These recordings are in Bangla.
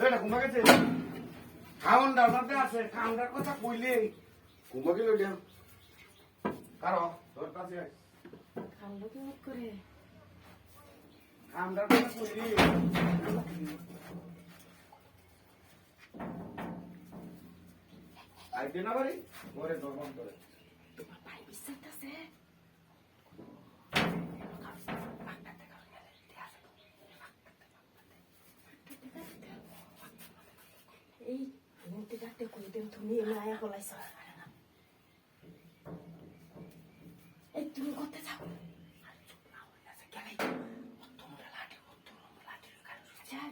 এটা ঘুমা গেছে আছে কামটার কথা কইলে ঘুমা গেল দিয়া কারও? তোর কাছে আয়। কান্দ কি মুখ করে। কামটার কথা কইলি আইতে না পারি মরে দরবান করে তোমার ভাই বিশ্বাস এই নিতে যাতে কইতেন তুমি মায়া বলাইছ এই তুমি করতে যাও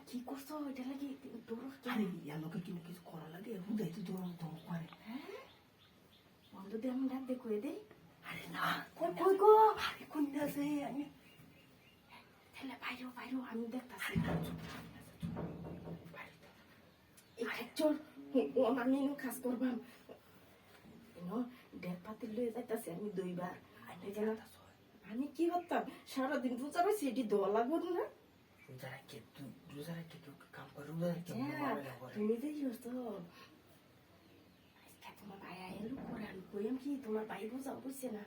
কি করছ? এটা লাগি দৌড় আরে ইয়ার লোকে কিনে কিছু করা লাগে? হুদাই তো দৌড় ধমক মারে বন্ধু দিয়ে আমি ডাক কয়ে দেই? আরে না কই কই গো? আরে কন্যা আছে আমি তাহলে বাইরেও বাইরেও আমি দেখতাছি। ও আমি কাজ করবাম। ডেক পাতি লয়ে যাইতাছি আমি দুইবার। যে না- আমি কি করতাম? সারাদিন রোজা রয়েছি এটি দোয়া লাগবো না? রোজা রাখে রোজা রাখে কেউ কাম করে? রোজা রাখে তুমি যে তো তোমার ভাই আইলু করে আমি কইম কি তোমার ভাই বোঝা বুঝছে না।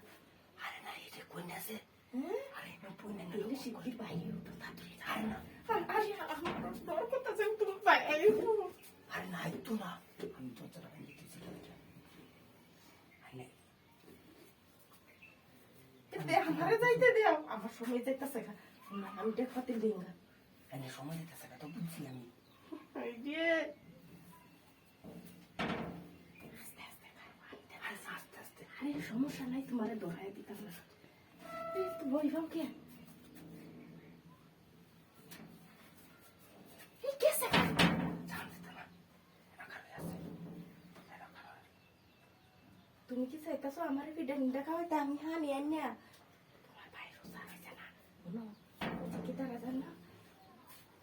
আরে না এটা কন্যা আছে হ্যাঁ? আরে না কন্যা না এলে শিগগির বাইরে উঠো তাড়াতাড়ি আরে না। আরে আমার কথা যে তোমার ভাই আরে না তো না আমি তো চালা ভেঙে দিতেছি আরে দে আমারে যাইতে দেও আমার সময় যাইতাছে না আমি দেখ পাতিল দিই গা এনে সময় না তো বুঝছি আমি এই যে আস্তে আস্তে খাও, আস্তে আস্তে আস্তে আস্তে আরে সমস্যা নাই তোমারে ডরাই দিতাম না তো বইবাম কে এই কেসে জানতে তো না না খাবে আছে না খাবে তুমি কি চাইতাছো আমার ভিডিও নিন্দা খাওয়াইতে আমি হ্যাঁ নিয়ে আনিয়া? তোমার ভাই রোজা হয়েছে না। শোনো কি তারা জান না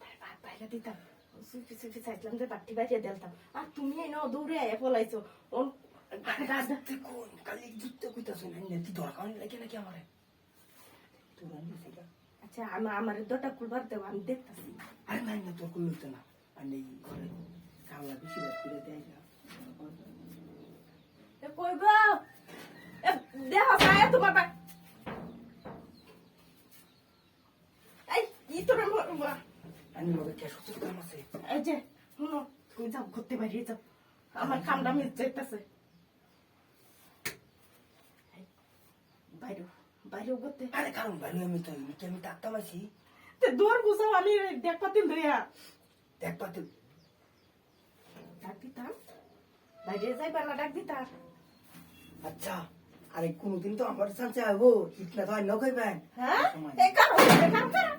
তার ভাত বাইরে দিতাম সুফি সুফি চাইছিলাম যে বাটি বাইরে দিতাম আর তুমি এনে দৌড়ে আয়া পলাইছো। ওর দাদা কোন? কালি যুদ্ধ কইতাছ না নেতি দরকার লাগে নাকি আমারে তোর আনি সেটা আচ্ছা আমার আমার দটা খুলবার দেবো আমি দেখতাছি। আরে না না তোর কোনো না নেই ঘরে কামলা বেশি করে দেয় না কই গো দেহ সায়া তোমার ভাই এই ই তোর আমি লোকে ক্যাশ হচ্ছে কাম আছে এই যে শুনো তুমি যাও ঘুরতে বাইরে যাও। আমার খামটা মিস যাইতেছে। বাইরে বাইরে ঘুরতে। আরে কারণ বাইরে আমি তো এমনি আমি ডাক্তার আছি। তে দৌড় গুছাও আমি দেখ পাতিল ধরিয়া। দেখ পাতে ডাক দিতাম। বাইরে যাইবার না ডাক দিতাম আচ্ছা আরে কোনদিন তো আমার সাথে আইবো ইতনা তো আর নকইবেন হ্যাঁ। কারও করা।